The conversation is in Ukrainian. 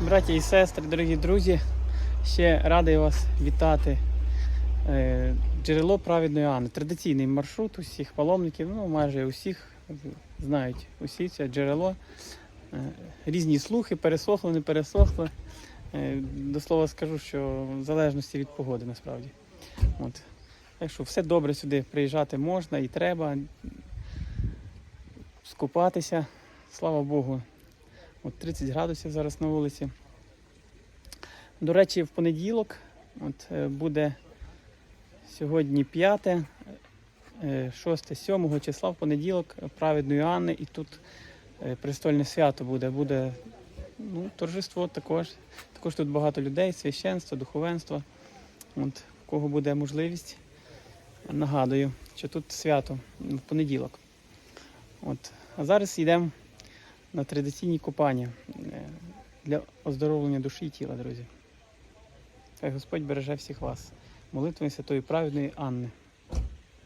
Браті і сестри, дорогі друзі, ще радий вас вітати. Е, Джерело праведної Анни. Традиційний маршрут усіх паломників, ну майже усіх знають усі це джерело. Е, Різні слухи, пересохли, не пересохли. Е, До слова скажу, що в залежності від погоди насправді. От. Так що все добре сюди приїжджати можна і треба. Скупатися, слава Богу. От 30 градусів зараз на вулиці. До речі, в понеділок от, е, буде сьогодні 5, 6, 7 числа в понеділок праведної Анни, і тут е, престольне свято буде. Буде ну, торжество також. Також тут багато людей, священство, духовенство. От, в кого буде можливість, нагадую, що тут свято в понеділок. От. А зараз йдемо на традиційні купання е, для оздоровлення душі і тіла, друзі. Хай Господь береже всіх вас. Молитвою Святої Праведної Анни.